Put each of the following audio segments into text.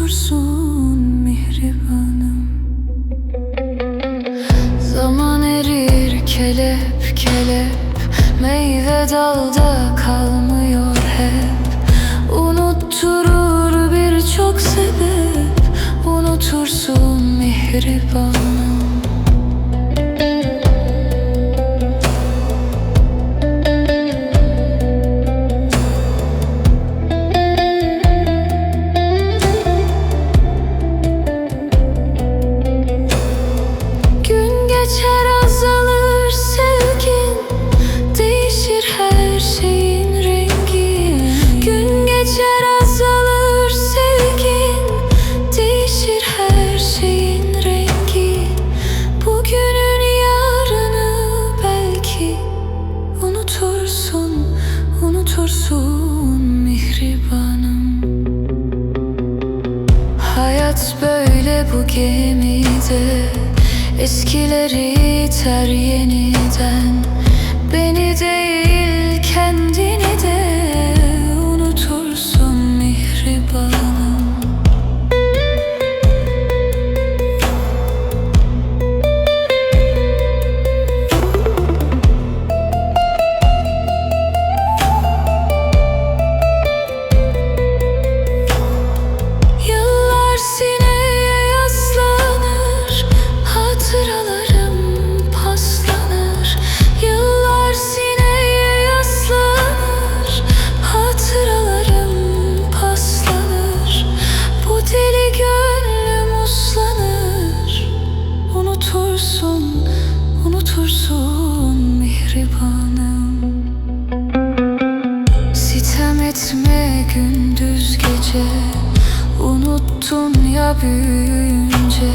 otursun mihribanım. Zaman erir kelep kelep Meyve dalda kalmıyor hep. Unutturur birçok sebep Unutursun mihribanım. Hayat böyle bu gemide. Eskileri iter yeniden unutursun mihribanım. Sitem etme gündüz gece. Unuttun ya büyüyünce.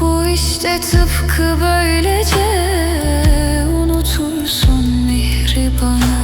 Bu işte tıpkı böylece. Unutursun mihribanı